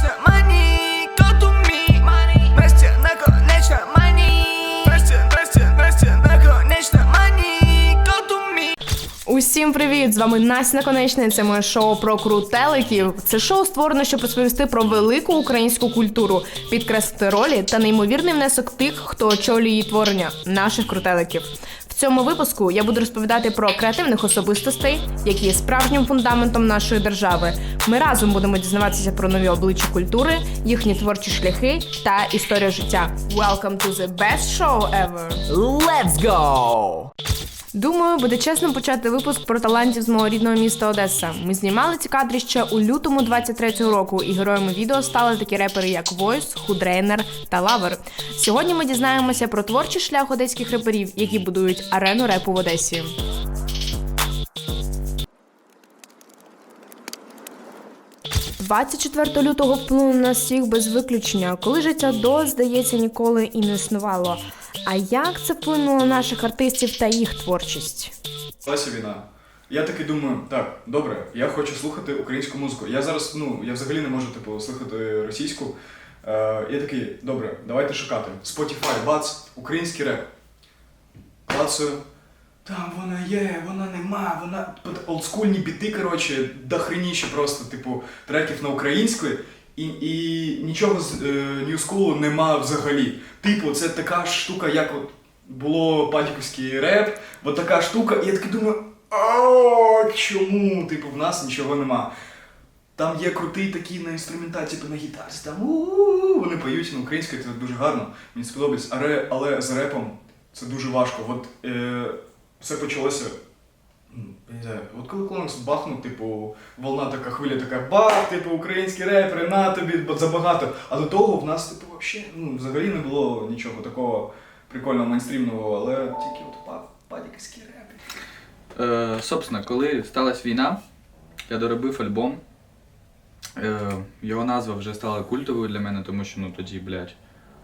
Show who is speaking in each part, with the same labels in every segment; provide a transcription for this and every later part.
Speaker 1: Наконечно money, go to me money. Здрасте, наконечно money. Здрасте, здрасте, здрасте, наконечно money, go to me.
Speaker 2: Усім привіт! З вами Настя Наконечна. Це моє шоу про крутеликів. Це шоу створено, щоб розповісти про велику українську культуру, підкреслити ролі та неймовірний внесок тих, хто очолює її творення наших крутеликів. Цьому випуску я буду розповідати про креативних особистостей, які є справжнім фундаментом нашої держави. Ми разом будемо дізнаватися про нові обличчя культури, їхні творчі шляхи та історію життя. Welcome to the best show ever!
Speaker 3: Let's go!
Speaker 2: Думаю, буде чесно почати випуск про талантів з мого рідного міста Одеса. Ми знімали ці кадри ще у лютому 23-го року, і героями відео стали такі репери, як Войс, Худрейнер та Лавер. Сьогодні ми дізнаємося про творчий шлях одеських реперів, які будують арену репу в Одесі. – 24 лютого вплинуло на всіх без виключення, коли життя до, здається, ніколи і не існувало. А як це вплинуло на наших артистів та їх творчість?
Speaker 4: Сталася війна. Я таки думаю, так, добре, я хочу слухати українську музику. Я зараз, ну, я взагалі не можу, типу, слухати російську. Е, я такий, добре, давайте шукати. Spotify, бац, український реп. Клацаю. Там вона є, вона нема, вона. Олдскульні біти, коротше, дохреніші просто, типу, треків на української. І, і нічого з е, New School нема взагалі. Типу, це така штука, як от було падіковський реп, от така штука, і я такий думаю, чому? Типу, в нас нічого нема. Там є крутий такий на інструменталі, типу на гітарі, там у-у-у, вони поють на українською, це дуже гарно, мені сподобається. Але, але з репом це дуже важко. От е, все почалося. ну, не знаю, От коли Клонекс бахнув, типу, волна така хвиля, така бах, типу, українські репери, на тобі забагато. А до того в нас, типу, вообще, ну, взагалі не було нічого такого прикольного мейнстрімного, але тільки от па- падіківські репи.
Speaker 5: Е, собственно, коли сталася війна, я доробив альбом. Е, його назва вже стала культовою для мене, тому що ну тоді, блядь,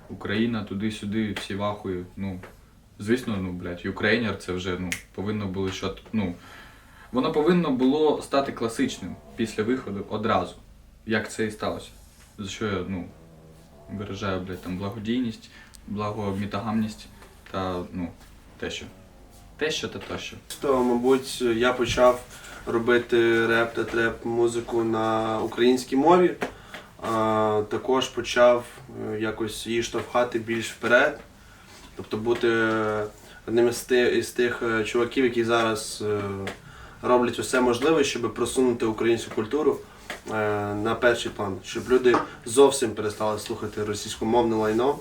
Speaker 5: Україна туди-сюди, всі вахує. Ну, звісно, ну, блядь, Юкрейнер це вже ну, повинно було що. Ну, воно повинно було стати класичним після виходу одразу. Як це і сталося. За що я ну, виражаю, блядь, там благодійність, благомітагамність та ну, те, що. Те, що та тощо.
Speaker 6: То, мабуть, я почав робити реп та треп музику на українській мові. А, також почав е, якось її штовхати більш вперед. Тобто бути одним із тих, із тих е, чуваків, які зараз е, роблять усе можливе, щоб просунути українську культуру е, на перший план, щоб люди зовсім перестали слухати російськомовне лайно,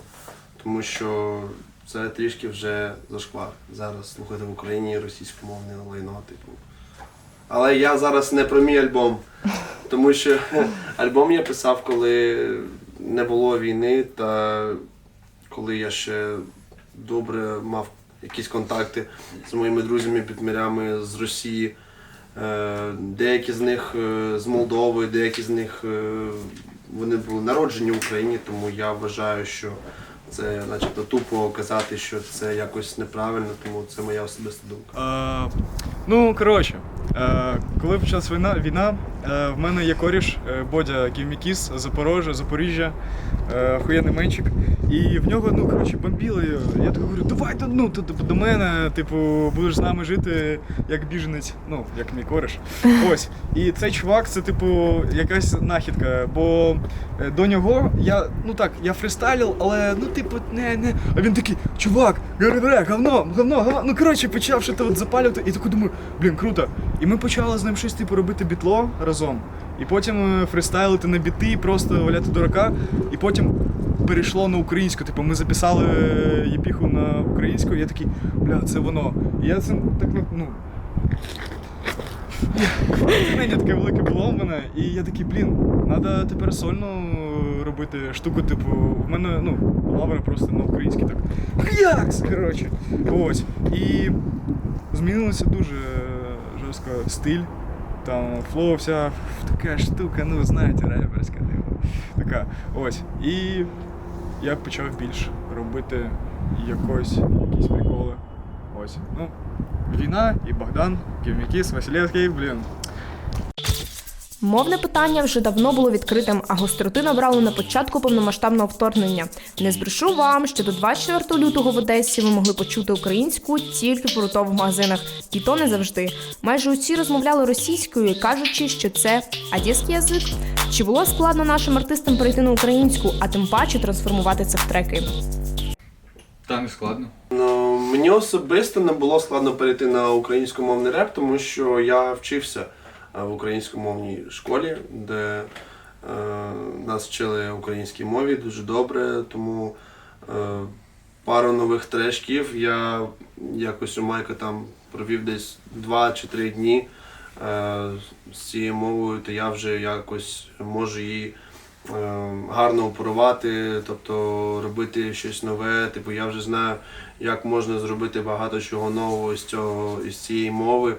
Speaker 6: тому що це трішки вже зашквар. Зараз слухати в Україні російськомовне лайно, типу. Але я зараз не про мій альбом, тому що альбом я писав, коли не було війни, та коли я ще добре мав якісь контакти з моїми друзями-підмірями з Росії. Е, Деякі з них е, з Молдови, деякі з них е, вони були народжені в Україні, тому я вважаю, що це начебто тупо казати, що це якось неправильно, тому це моя особиста думка.
Speaker 4: Е, ну, коротше, коли почалась війна, війна в мене є коріш Бодя Ківмікіс, Запорожжя, Запоріжжя, охуєнний менчик. І в нього, ну, коротше, бомбіли. Я так говорю, давай до, ну, до, до мене, типу, будеш з нами жити як біженець, ну, як мій кореш. Ось. І цей чувак, це, типу, якась нахідка. Бо е, до нього я, ну так, я фристайлив, але ну, типу, не, не. А він такий, чувак, говно, говно, говно. Ну коротше, почав щось от запалювати, і таку думаю, блін, круто. І ми почали з ним щось типу робити бітло разом. І потім е, фристайлити на біти, просто валяти дурака. І потім перейшло на українську. Типу, ми записали е, єпіху на українську, і я такий, бля, це воно. І я це так ну, ну. Натхнення таке велике було в мене, і я такий, блін, треба тепер сольно робити штуку, типу, в мене, ну, лавра просто на українській так. Якс! Коротше. Ось. І змінилося дуже жорстко стиль. Там флоу вся така штука, ну знаєте, реперська, диво. Така. Ось. І я почав більш робити якось, якісь приколи. Ось. Ну, війна і Богдан, Ківмікіс, Василевський, блін.
Speaker 2: Мовне питання вже давно було відкритим, а гостроти набрало на початку повномасштабного вторгнення. Не збрешу вам, що до 24 лютого в Одесі ви могли почути українську тільки в продуктових магазинах, і то не завжди. Майже усі розмовляли російською, кажучи, що це одеський язик. Чи було складно нашим артистам перейти на українську, а тим паче трансформувати це в треки?
Speaker 5: Та не складно.
Speaker 6: Ну, мені особисто не було складно перейти на українськомовний реп, тому що я вчився в українськомовній школі, де е, нас вчили українській мові дуже добре, тому е, пару нових трешків я якось у Майка там провів десь 2 чи 3 дні е, з цією мовою, то я вже якось можу її е, гарно оперувати, тобто робити щось нове. Типу, я вже знаю, як можна зробити багато чого нового з цього із цієї мови.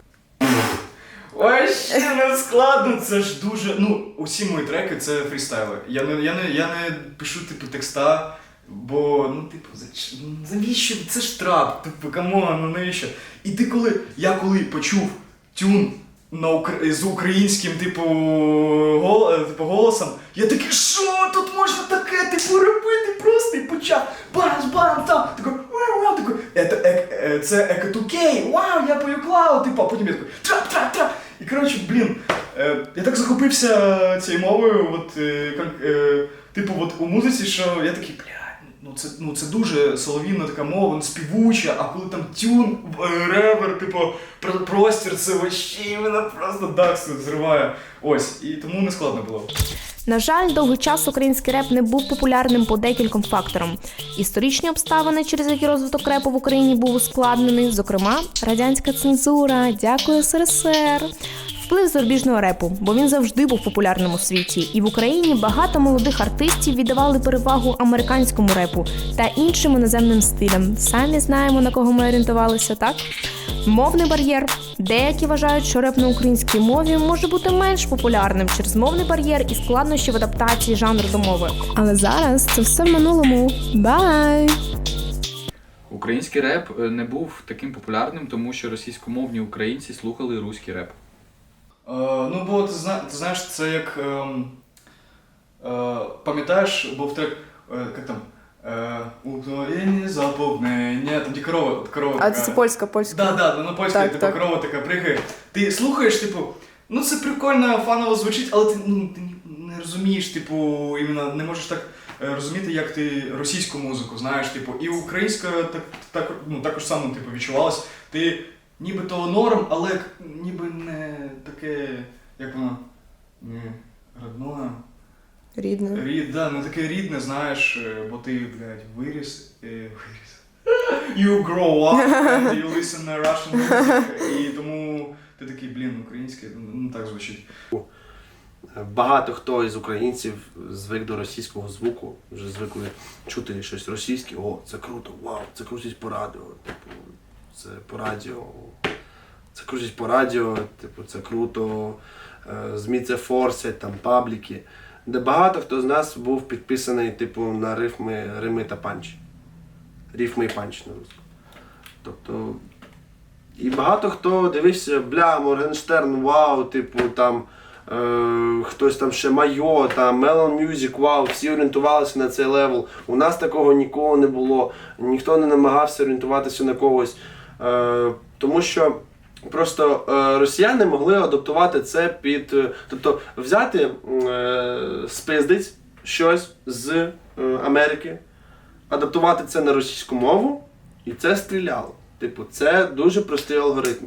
Speaker 4: Ой, ще не складно, це ж дуже. Ну, усі мої треки це фрістайли. Я не, я не, я не пишу типу текста, бо ну, типу, зач- навіщо? Це ж трап, типу, камон, ну навіщо? І ти коли, я коли почув тюн на укра- з українським, типу, гол, е, типу, голосом, я такий, що тут можна таке, типу, робити просто і почав бамс, бамс, там, такий, вау, такий, «Ето ек- е, це екатукей, вау, я пою клау, типу, а потім я такий, трап, трап, трап. І коротше, блін, е, я так захопився цією мовою, от, е, е, типу, от у музиці, що я такий, блядь, ну це, ну це дуже соловінна така мова, ну, співуча, а коли там тюн, е, ревер, типу, про- простір, це вообще мене просто дакс зриває. Ось, і тому не складно було.
Speaker 2: На жаль, довгий час український реп не був популярним по декільком факторам. Історичні обставини, через які розвиток репу в Україні був ускладнений, зокрема, радянська цензура, дякую СРСР. Вплив зарубіжного репу, бо він завжди був популярним у світі, і в Україні багато молодих артистів віддавали перевагу американському репу та іншим іноземним стилям. Самі знаємо на кого ми орієнтувалися, так? Мовний бар'єр. Деякі вважають, що реп на українській мові може бути менш популярним через мовний бар'єр і складнощі в адаптації жанру до мови. Але зараз це все в минулому. Бай!
Speaker 5: Український реп е, не був таким популярним, тому що російськомовні українці слухали руський реп.
Speaker 4: Е, ну, бо ти, зна, ти знаєш, це як. ем, е, пам'ятаєш, був трек, е, як там. Е, Утворення, заповнення, там де корова, корова
Speaker 2: А
Speaker 4: така.
Speaker 2: це польська, польська.
Speaker 4: Да, да, ну на польській,
Speaker 2: Так,
Speaker 4: типу,
Speaker 2: так.
Speaker 4: корова така пригає. Ти слухаєш, типу, ну це прикольно, фаново звучить, але ти, ну, ти не розумієш, типу, іменно не можеш так е, розуміти, як ти російську музику, знаєш, типу, і українська так, так, ну, також само типу, відчувалась. Ти нібито норм, але ніби не таке, як воно, не родное.
Speaker 2: Рідне.
Speaker 4: Рід, да, не таке рідне, знаєш, е, бо ти, блядь, виріс, е, виріс. You grow up and you listen to Russian music, і тому ти такий, блін, українське, ну так звучить.
Speaker 6: Багато хто із українців звик до російського звуку, вже звикли чути щось російське. О, це круто, вау, це крутить по радіо. Типу, це по радіо. Це крутить по радіо, типу, це круто. Е, ЗМІ це форсять, там пабліки. Де багато хто з нас був підписаний, типу, на рифми, рими та панч. Рифми і панч на русскому. Тобто. І багато хто дивився, бля, Моргенштерн, вау, типу там. Е, хтось там ще Майо, там Melon Music, вау, всі орієнтувалися на цей левел. У нас такого ніколи не було, ніхто не намагався орієнтуватися на когось. Е, тому що просто е, росіяни могли адаптувати це під. е, тобто взяти, е, спиздить щось з е, Америки, адаптувати це на російську мову, і це стріляло. Типу, це дуже простий алгоритм.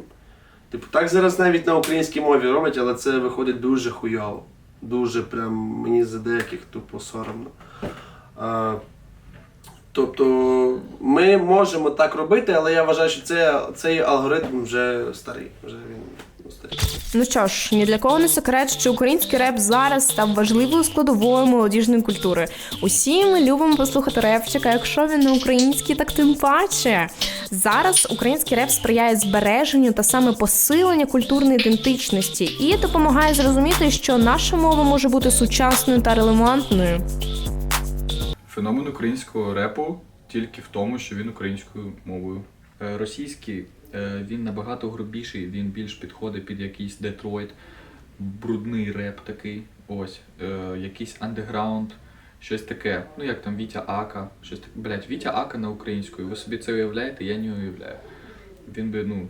Speaker 6: Типу, так зараз навіть на українській мові роблять, але це виходить дуже хуйово. Дуже прям мені за деяких тупо соромно. Тобто ми можемо так робити, але я вважаю, що це, цей алгоритм вже старий. Вже він старий.
Speaker 2: Ну що ж, ні для кого не секрет, що український реп зараз став важливою складовою молодіжної культури. Усі ми любимо послухати репчика, якщо він не український, так тим паче. Зараз український реп сприяє збереженню та саме посиленню культурної ідентичності і допомагає зрозуміти, що наша мова може бути сучасною та релевантною.
Speaker 5: Феномен українського репу тільки в тому, що він українською мовою. Е, Російський е, він набагато грубіший, він більш підходить під якийсь Детройт. брудний реп такий. Ось, е, якийсь андеграунд, щось таке. Ну як там Вітя Ака, щось таке. Блять, Вітя Ака на українською. Ви собі це уявляєте? Я не уявляю. Він би, ну,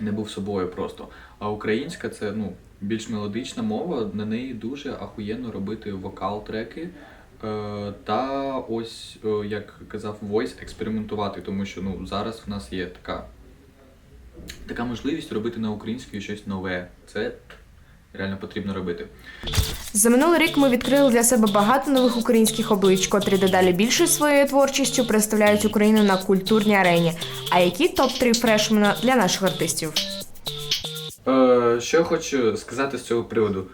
Speaker 5: не був собою просто. А українська це ну, більш мелодична мова, на неї дуже ахуєнно робити вокал-треки. Е, та ось, е, як казав Войс, експериментувати, тому що ну, зараз в нас є така, така можливість робити на українській щось нове. Це реально потрібно робити.
Speaker 2: За минулий рік ми відкрили для себе багато нових українських облич, котрі дедалі більше своєю творчістю представляють Україну на культурній арені. А які топ-3 фрешмена для наших артистів?
Speaker 5: Е, що я хочу сказати з цього приводу.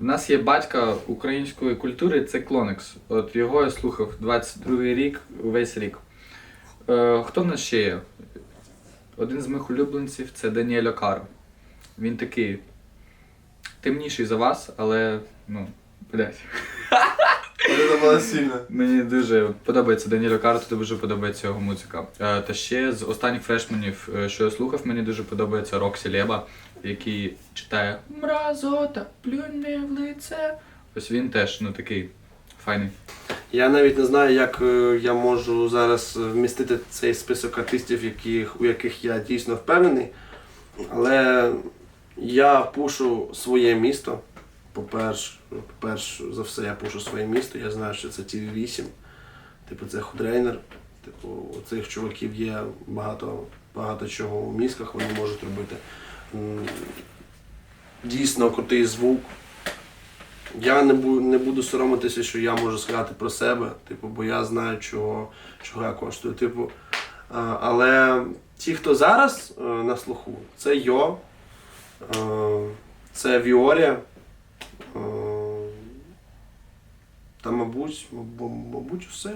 Speaker 5: У нас є батька української культури, це Клонекс. От його я слухав 22-й рік, весь рік. Е, хто в нас ще є? Один з моїх улюбленців це Даніель Окар. Він такий темніший за вас, але ну, блядь.
Speaker 6: Це було сильно.
Speaker 5: Мені дуже подобається Даніель Окар, дуже подобається його музика. Е, Та ще з останніх фрешменів, е, що я слухав, мені дуже подобається Роксі Леба, який читає Мразота, плюнь мені в лице. Ось він теж ну такий файний.
Speaker 6: Я навіть не знаю, як е, я можу зараз вмістити цей список артистів, яких, у яких я дійсно впевнений. Але я пушу своє місто. По-перше, по-перш за все, я пушу своє місто. Я знаю, що це tv 8 Типу, це худрейнер. Типу, у цих чуваків є багато, багато чого у мізках, вони можуть робити. Дійсно крутий звук. Я не, бу, не буду соромитися, що я можу сказати про себе, типу, бо я знаю, чого, чого я коштую. Типу, але ті, хто зараз е, на слуху, це Йо, е, це Віорія. е, Та, мабуть, мабуть, все.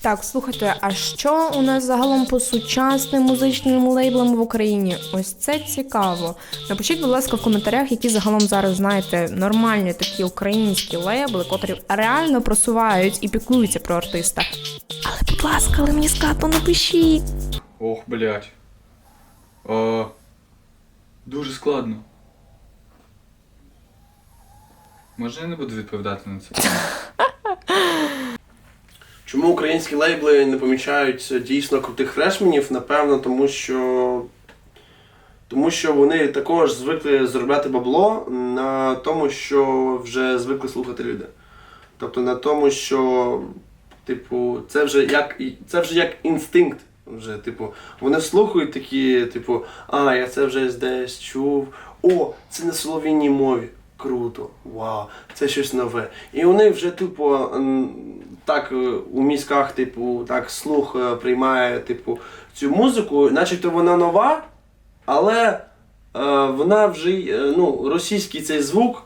Speaker 2: Так, слухайте, а що у нас загалом по сучасним музичним лейблам в Україні? Ось це цікаво. Напишіть, будь ласка, в коментарях, які загалом зараз знаєте нормальні такі українські лейбли, котрі реально просувають і піклуються про артиста. Але, будь ласка, але мені скатно напишіть.
Speaker 5: Ох, блядь. О, дуже складно. Може я не буду відповідати на це?
Speaker 6: Чому українські лейбли не помічають дійсно крутих фрешменів? Напевно, тому що. Тому що вони також звикли заробляти бабло на тому, що вже звикли слухати люди. Тобто на тому, що, типу, це вже як це вже як інстинкт. Вже, типу, вони слухають такі, типу, а, я це вже десь чув. О, це на солов'їній мові. Круто, вау, це щось нове. І вони вже, типу, так е, у мізках, типу, так слух е, приймає, типу, цю музику, начебто вона нова, але е, вона вже е, ну, російський цей звук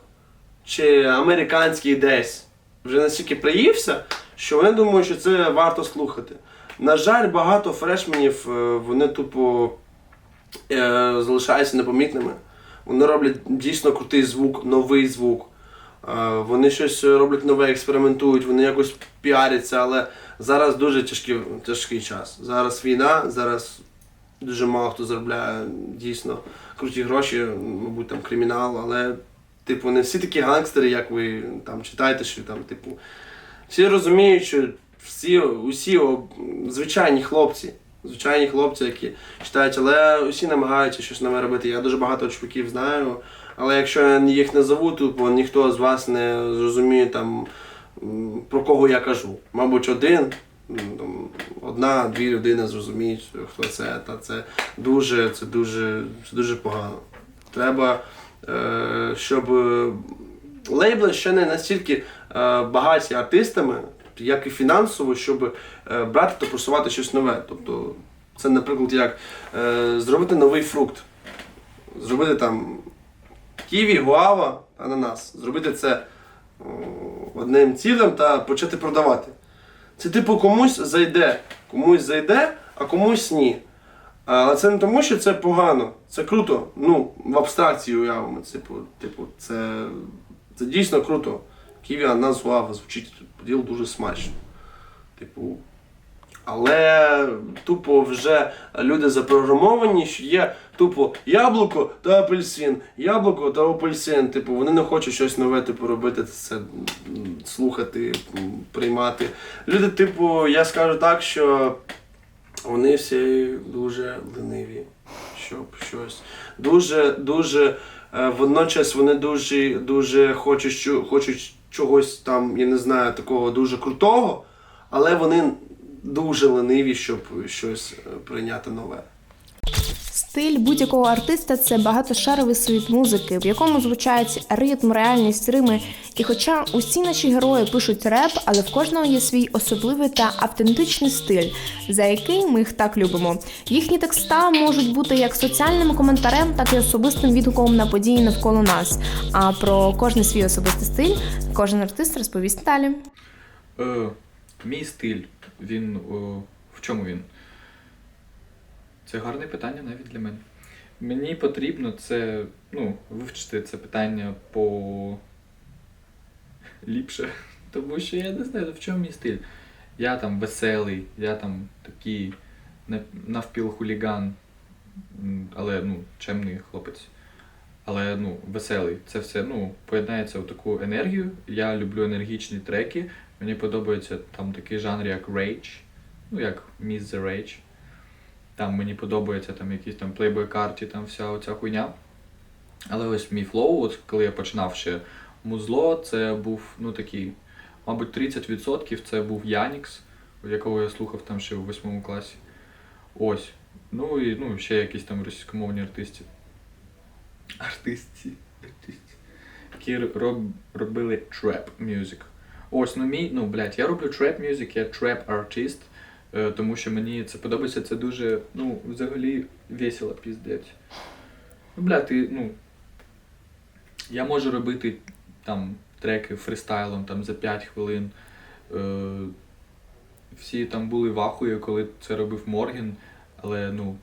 Speaker 6: чи американський десь вже настільки приївся, що вони думають, що це варто слухати. На жаль, багато фрешменів вони тупо е, залишаються непомітними. Вони роблять дійсно крутий звук, новий звук. Е, Вони щось роблять нове, експериментують, вони якось піаряться, але зараз дуже тяжкий, тяжкий час. Зараз війна, зараз дуже мало хто заробляє дійсно круті гроші, мабуть, там кримінал, але типу не всі такі гангстери, як ви там читаєте, що там, типу, всі розуміють, що всі, усі звичайні хлопці, звичайні хлопці, які читають, але усі намагаються щось нове робити. Я дуже багато чуваків знаю, але якщо я їх не зову, то ніхто з вас не зрозуміє там про кого я кажу. Мабуть, один. Одна-дві людини зрозуміють, хто це, та це дуже, це дуже, це дуже погано. Треба, е, щоб е, лейбли ще не настільки е, багаті артистами, як і фінансово, щоб е, брати та просувати щось нове. Тобто, це, наприклад, як е, зробити новий фрукт, зробити там ківі, гуава, ананас, зробити це одним цілим та почати продавати. Це типу комусь зайде, комусь зайде, а комусь ні. Але це не тому, що це погано, це круто. Ну, в абстракції уявимо. Типу, типу, це, це дійсно круто. Ківі ананас гуава звучить поділ дуже смачно. Типу. Але тупо вже люди запрограмовані, що є тупо яблуко та апельсин, яблуко та апельсин. Типу, вони не хочуть щось нове, типу, робити це, слухати, приймати. Люди, типу, я скажу так, що вони всі дуже лениві, щоб щось. Дуже, дуже, е, водночас вони дуже, дуже хочуть, хочуть чогось там, я не знаю, такого дуже крутого, але вони дуже лениві, щоб щось е, прийняти нове.
Speaker 2: Стиль будь-якого артиста це багатошаровий світ музики, в якому звучать ритм, реальність, рими. І хоча усі наші герої пишуть реп, але в кожного є свій особливий та автентичний стиль, за який ми їх так любимо. Їхні текста можуть бути як соціальним коментарем, так і особистим відгуком на події навколо нас. А про кожний свій особистий стиль кожен артист розповість далі.
Speaker 5: Е, мій стиль, він е, в чому він? Це гарне питання навіть для мене. Мені потрібно це, ну, вивчити це питання по ліпше. Тому що я не знаю, в чому мій стиль. Я там веселий, я там такий навпіл-хуліган, але ну, чемний хлопець. Але ну, веселий. Це все ну, поєднається в таку енергію. Я люблю енергічні треки. Мені подобається там такий жанр, як Rage, ну як Miss the Rage. Там мені подобається там якісь там Playboy карті, там вся оця хуйня. Але ось мій флоу, от коли я починав ще музло, це був ну такий, мабуть, 30% це був Янікс, якого я слухав там ще у восьмому класі. Ось. Ну і ну, ще якісь там російськомовні артисти. Артисті. Артисті. Які роб, робили треп мюзик. Ось, ну мій, ну, блядь, я роблю треп мюзик, я треп артист, тому що мені це подобається, це дуже, ну, взагалі весело, піздець. Ну, блядь, ти, ну, я можу робити там треки фристайлом там за 5 хвилин. Е, всі там були в ахуї, коли це робив Морген, але ну,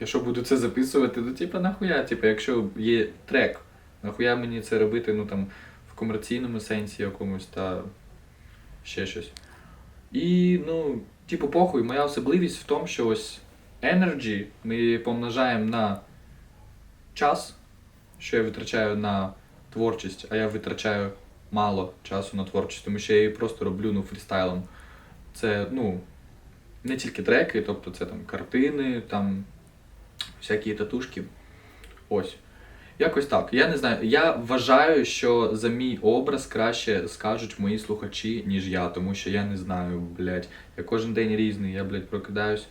Speaker 5: якщо буду це записувати, то типа нахуя, типа, якщо є трек, нахуя мені це робити, ну там в комерційному сенсі якомусь та ще щось. І, ну, типу, похуй, моя особливість в тому, що ось Energy ми помножаємо на час, що я витрачаю на творчість, а я витрачаю мало часу на творчість, тому що я її просто роблю ну, фрістайлом. Це, ну, не тільки треки, тобто це там картини, там всякі татушки. Ось. Якось так. Я не знаю. Я вважаю, що за мій образ краще скажуть мої слухачі, ніж я, тому що я не знаю, блядь. Я кожен день різний, я, блядь, прокидаюсь,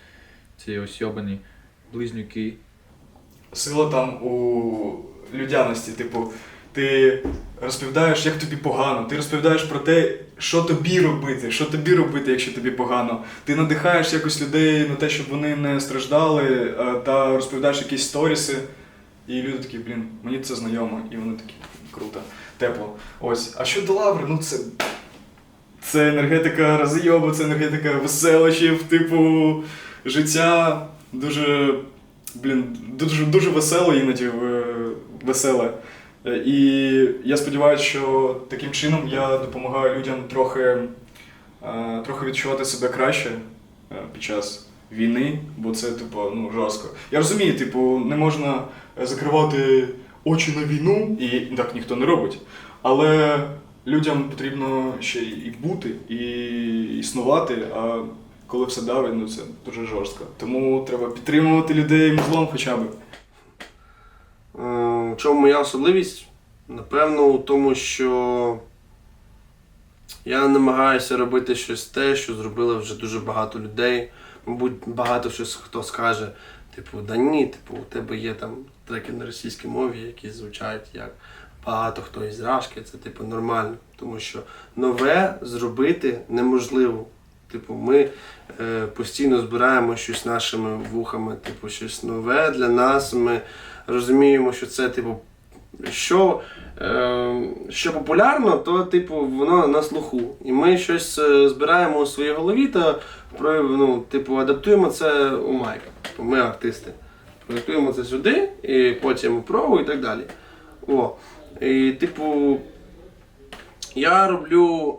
Speaker 5: ці осьобані близнюки.
Speaker 4: Сила там у людяності, типу, ти розповідаєш, як тобі погано, ти розповідаєш про те, що тобі робити, що тобі робити, якщо тобі погано. Ти надихаєш якось людей на те, щоб вони не страждали, та розповідаєш якісь сторіси. І люди такі, блін, мені це знайомо, і вони такі круто, тепло. Ось. А щодо лаври, ну це. Це енергетика розйобу, це енергетика веселощів, типу, життя дуже, блін, дуже, дуже весело іноді е, веселе. І я сподіваюся, що таким чином я допомагаю людям трохи, е, трохи відчувати себе краще е, під час війни, бо це, типу, ну, жорстко. Я розумію, типу, не можна закривати очі на війну, і так ніхто не робить. Але людям потрібно ще і бути, і існувати. А коли все давить, ну це дуже жорстко. Тому треба підтримувати людей музлом хоча б.
Speaker 6: Е, чому моя особливість? Напевно, у тому, що я намагаюся робити щось те, що зробили вже дуже багато людей. Мабуть, багато щось хто скаже, типу, да ні, типу, у тебе є там треки на російській мові, які звучать як багато хто із рашки, це типу нормально. Тому що нове зробити неможливо. Типу, ми е, постійно збираємо щось нашими вухами, типу, щось нове для нас. Ми розуміємо, що це, типу, що, е, що популярно, то типу, воно на слуху. І ми щось е, збираємо у своїй голові та ну, типу, адаптуємо це у майка. Типу, ми артисти. Проєктуємо це сюди, і потім про і так далі. О. І, типу, я роблю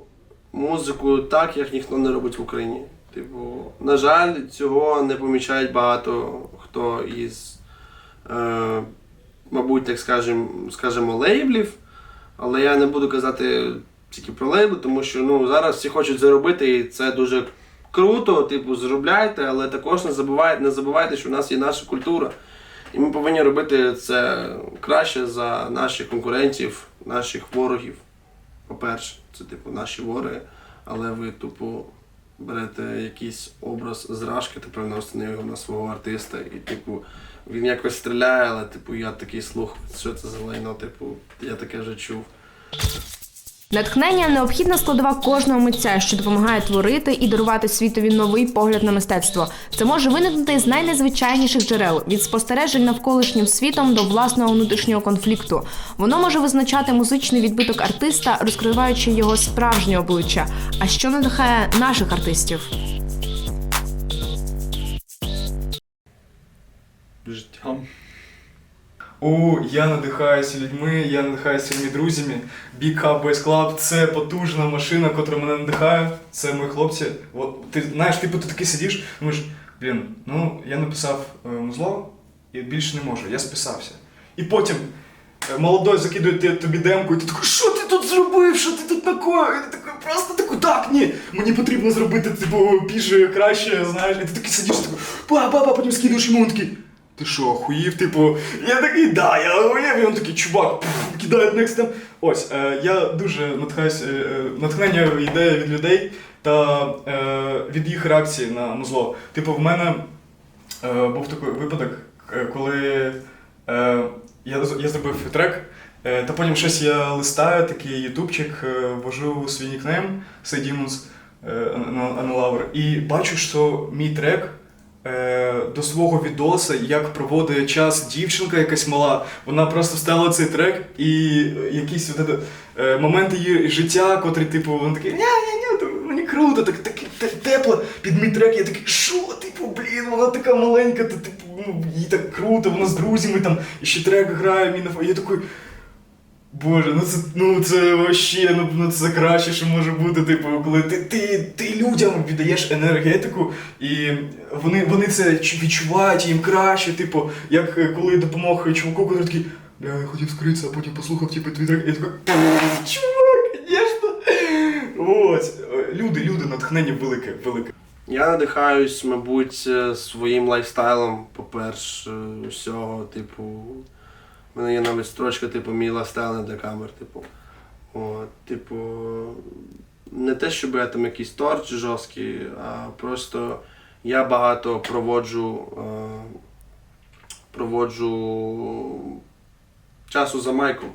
Speaker 6: музику так, як ніхто не робить в Україні. Типу, на жаль, цього не помічають багато хто із е, мабуть, так скажемо, скажемо, лейблів. Але я не буду казати тільки про лейбли, тому що ну, зараз всі хочуть заробити, і це дуже круто, типу, заробляйте, але також не забувайте, не забувайте, що в нас є наша культура. І ми повинні робити це краще за наших конкурентів, наших ворогів. По-перше, це типу наші вороги, але ви тупо берете якийсь образ зражки та переносите його на свого артиста, і типу він якось стріляє, але типу я такий слух, що це за лайно, типу, я таке вже чув.
Speaker 2: Натхнення необхідна складова кожного митця, що допомагає творити і дарувати світові новий погляд на мистецтво. Це може виникнути з найнезвичайніших джерел від спостережень навколишнім світом до власного внутрішнього конфлікту. Воно може визначати музичний відбиток артиста, розкриваючи його справжнє обличчя. А що надихає наших артистів?
Speaker 4: О, я надихаюся людьми, я надихаюся своїми друзями. Big Hub Bass Club – це потужна машина, котра мене надихає. Це мої хлопці. От ти знаєш, типу, ти такий сидиш, думаєш, блін, ну я написав е, музло і більше не можу, я списався. І потім е, молодой закидує тобі демку, і ти такий, що ти тут зробив? Що ти тут? І ти такий, просто такий, так, ні, мені потрібно зробити, типу, більше, краще, знаєш, і ти такий сидиш, такий, ба, потім скидуєш йому, такий. Ти що, охуїв? Типу, я такий, да, я охуєв, і він такий, чувак, кидає next. Ось, е, я дуже натхаюсь, е, е, натхнення йде від людей та е, від їх реакції на музло. Типу, в мене е, був такий випадок, е, коли е, я, я зробив трек, е, та потім щось я листаю, такий ютубчик, е, ввожу свій нікнейм Say Demons е, лавр, і бачу, що мій трек е, до свого відоса, як проводить час дівчинка якась мала. Вона просто вставила цей трек і якісь е, моменти її життя, котрі, типу, вона такий, ня ня ня мені круто, так, так, те- тепло під мій трек. Я такий, що, типу, блін, вона така маленька, та, типу, ну, їй так круто, вона з друзями там, і ще трек грає, мій на Я такий. Боже, ну це ну це вообще, ну, ну це краще, що може бути. Типу, коли ти, ти, ти людям віддаєш енергетику, і вони, вони це відчувають, їм краще. Типу, як е, коли допомог чуваку, який такий, бля, я хотів скритися, а потім послухав типу, твій трек, і я такий, чувак, звісно. Ось, е, люди, люди, натхнення велике, велике.
Speaker 6: Я надихаюсь, мабуть, е, своїм лайфстайлом, по-перше, всього, типу. У мене є навіть строчка, типу, мій лайфстайл для камер, типу. От, типу, не те, щоб я там якийсь торч жорсткий, а просто я багато проводжу, е, проводжу часу за майком.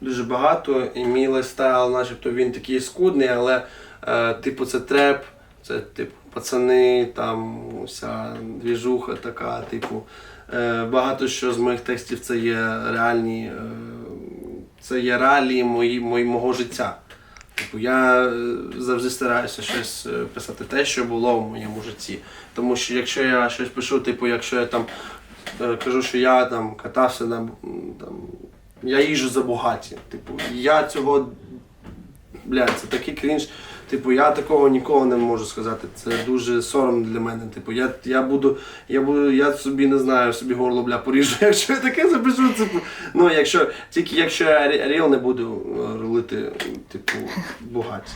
Speaker 6: Дуже багато, і мій лайфстайл, начебто він такий скудний, але е, типу це треп, це типу пацани, там вся двіжуха така, типу. Е, багато що з моїх текстів це є реальні, е, це є реалії мої, мого життя. Типу, я е, завжди стараюся щось писати те, що було в моєму житті. Тому що якщо я щось пишу, типу, якщо я там кажу, що я там катався на там, я їжджу за Бугаті. Типу, я цього. Блядь, це такий крінж. Типу, я такого ніколи не можу сказати. Це дуже соромно для мене. Типу, я, я буду, я буду, я собі не знаю, собі горло бля поріжу, якщо я таке запишу. Типу, ну, якщо, тільки якщо я ріл не буду е, рулити, типу, Бугаті.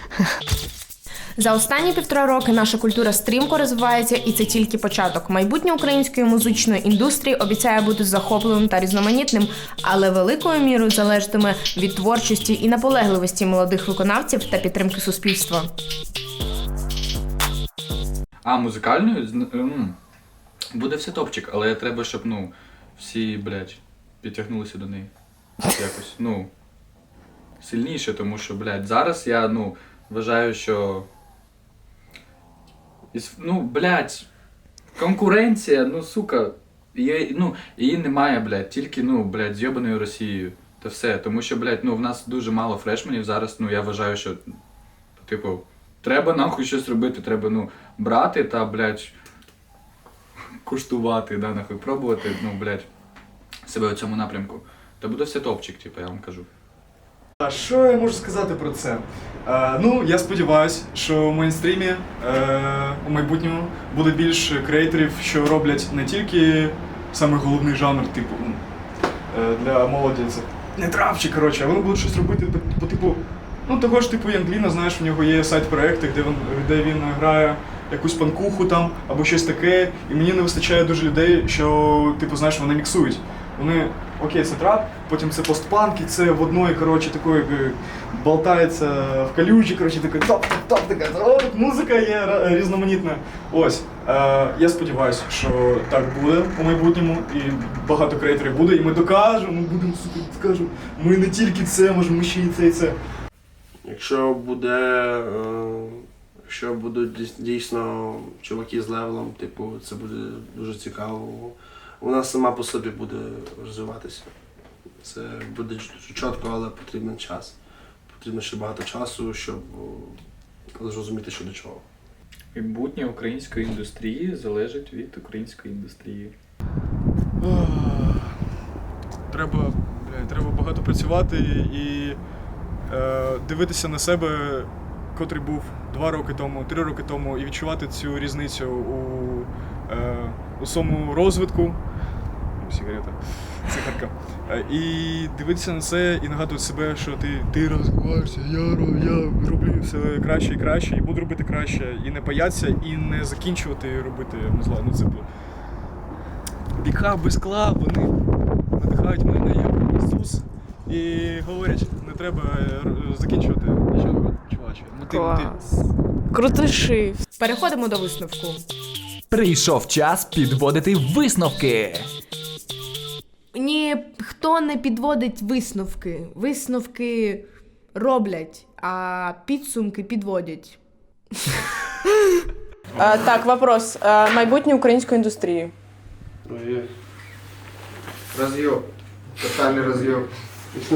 Speaker 2: За останні півтора роки наша культура стрімко розвивається, і це тільки початок. Майбутнє української музичної індустрії обіцяє бути захопливим та різноманітним, але великою мірою залежатиме від творчості і наполегливості молодих виконавців та підтримки суспільства.
Speaker 5: А музикальною буде все топчик, але треба, щоб ну, всі, блядь, підтягнулися до неї. Якось, ну, сильніше, тому що, блядь, зараз я, ну, вважаю, що. Ну, блядь, конкуренція, ну, сука, є, ну, її немає, блядь, тільки, ну, блядь, з йобаною Росією. Та все. Тому що, блядь, ну, в нас дуже мало фрешменів зараз, ну, я вважаю, що, типу, треба нахуй щось робити, треба, ну, брати та, блядь, куштувати, да, нахуй пробувати, ну, блядь, себе у цьому напрямку. Та буде все топчик, типу, я вам кажу.
Speaker 4: Що я можу сказати про це? Е, ну, я сподіваюся, що в мейнстрімі е, у майбутньому буде більше креаторів, що роблять не тільки саме головний жанр, типу, е, для молоді це не трапчі, коротше, а вони будуть щось робити по типу. Ну, того ж, типу, Янгліна, знаєш, в нього є сайт-проекти, де він, де він грає якусь панкуху там або щось таке. І мені не вистачає дуже людей, що, типу, знаєш, вони міксують. Вони, окей, це трап, потім це постпанк, і це в одної, коротше, такої е, болтається в калюжі, коротше, такий топ-топ-топ, така, о, музика є різноманітна. Ось, е, я сподіваюся, що так буде у майбутньому, і багато креаторів буде, і ми докажемо, ми будемо сука, скажемо, ми не тільки це, можемо ми ще і це, і це.
Speaker 6: Якщо буде, е, якщо будуть дійсно чуваки з левелом, типу, це буде дуже цікаво. Вона сама по собі буде розвиватися. Це буде чітко, але потрібен час. Потрібно ще багато часу, щоб зрозуміти, що до чого.
Speaker 5: Майбутнє української індустрії залежить від української індустрії.
Speaker 4: Треба, треба багато працювати і е, дивитися на себе, котрий був два роки тому, три роки тому, і відчувати цю різницю у, е, у своєму розвитку. О, Сигарета, цигарка. Е, І дивитися на це і нагадувати себе, що ти, ти розвиваєшся, я, я роблю все краще і краще, і буду робити краще, і не боятися, і не закінчувати робити музла. Ну, це б- Біка без скла, вони надихають мене як Ісус і говорять, не треба е, закінчувати нічого, чуваче. Ну ти, ну, ти.
Speaker 7: Крутиши.
Speaker 2: Переходимо до висновку.
Speaker 3: Прийшов час підводити висновки.
Speaker 2: Ніхто не підводить висновки. Висновки роблять, а підсумки підводять.
Speaker 7: Е, так, вопрос. Е, майбутнє української індустрії.
Speaker 8: Разъеб. Тотальный разъеб.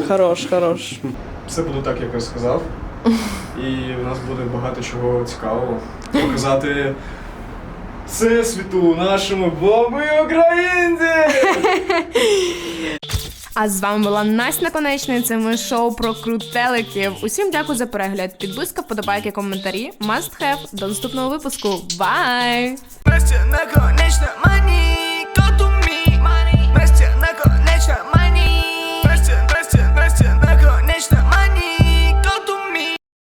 Speaker 7: Хорош, хорош.
Speaker 4: Все буде так, як я сказав. І в нас буде багато чого цікавого. Показати всесвіту нашому, бо ми українці!
Speaker 2: А з вами була Настя Наконечна. Це ми шоу про крутеликів. Усім дякую за перегляд. Підписка, вподобайки, коментарі. Must have. До наступного випуску. Бай!
Speaker 1: Настя, наконечно, мани